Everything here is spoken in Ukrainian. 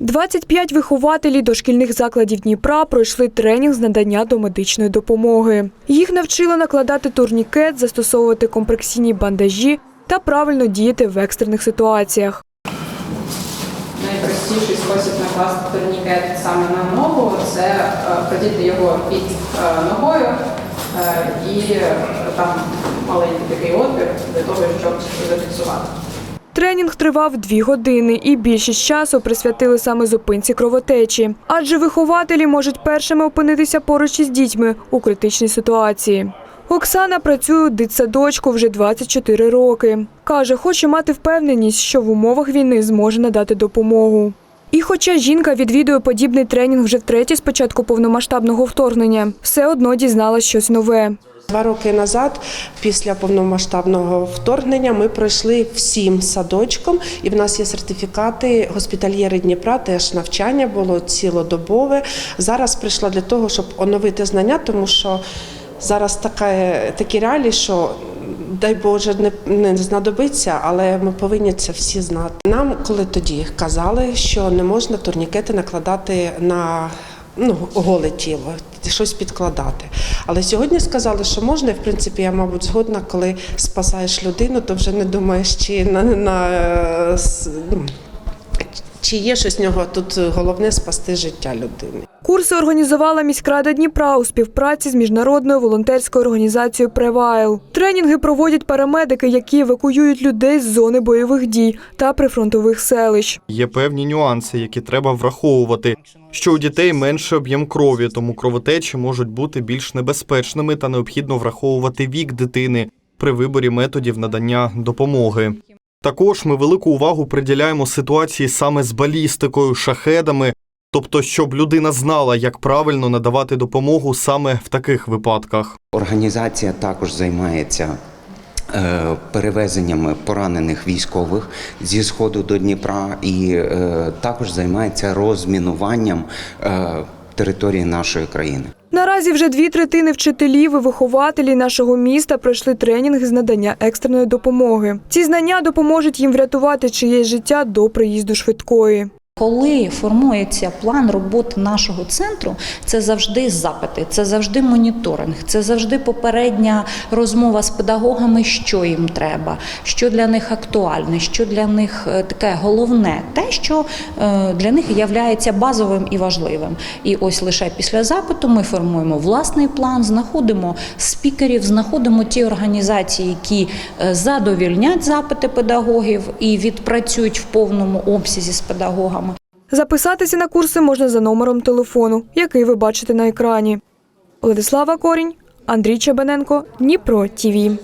25 вихователів дошкільних закладів Дніпра пройшли тренінг з надання домедичної допомоги. Їх навчили накладати турнікет, застосовувати компресійні бандажі та правильно діяти в екстрених ситуаціях. Найпростіший спосіб накласти турнікет саме на ногу це е, продіти його під е, ногою е, і е, там маленький такий отвір для того, щоб зафіксувати. Тренінг тривав дві години, і більшість часу присвятили саме зупинці кровотечі, адже вихователі можуть першими опинитися поруч із дітьми у критичній ситуації. Оксана працює у дитсадочку вже 24 роки. Каже, хоче мати впевненість, що в умовах війни зможе надати допомогу. І хоча жінка відвідує подібний тренінг вже втретє з початку повномасштабного вторгнення, все одно дізналась щось нове. Два роки назад, після повномасштабного вторгнення, ми пройшли всім садочком, і в нас є сертифікати госпітальєри Дніпра. Теж навчання було цілодобове. Зараз прийшла для того, щоб оновити знання, тому що зараз така, такі реалії, що дай Боже, не, не знадобиться, але ми повинні це всі знати. Нам, коли тоді казали, що не можна турнікети накладати на ну, голе тіло, щось підкладати. Але сьогодні сказали, що можна, і в принципі, я, мабуть, згодна, коли спасаєш людину, то вже не думаєш, чи на, на е, ну, чи є щось в нього тут головне спасти життя людини. Курси організувала міськрада Дніпра у співпраці з міжнародною волонтерською організацією Превайл. Тренінги проводять парамедики, які евакуюють людей з зони бойових дій та прифронтових селищ. Є певні нюанси, які треба враховувати. Що у дітей менше об'єм крові, тому кровотечі можуть бути більш небезпечними та необхідно враховувати вік дитини при виборі методів надання допомоги. Також ми велику увагу приділяємо ситуації саме з балістикою, шахедами, тобто, щоб людина знала, як правильно надавати допомогу саме в таких випадках. Організація також займається е, перевезеннями поранених військових зі сходу до Дніпра і е, також займається розмінуванням е, території нашої країни. Наразі вже дві третини вчителів і вихователів нашого міста пройшли тренінг з надання екстреної допомоги. Ці знання допоможуть їм врятувати чиєсь життя до приїзду швидкої. Коли формується план роботи нашого центру, це завжди запити, це завжди моніторинг, це завжди попередня розмова з педагогами, що їм треба, що для них актуальне, що для них е, таке головне, те, що е, для них є базовим і важливим. І ось лише після запиту ми формуємо власний план, знаходимо спікерів, знаходимо ті організації, які е, задовільнять запити педагогів і відпрацюють в повному обсязі з педагогами. Записатися на курси можна за номером телефону, який ви бачите на екрані. Владислава Корінь, Андрій Чебаненко, Дніпро ТІВІ.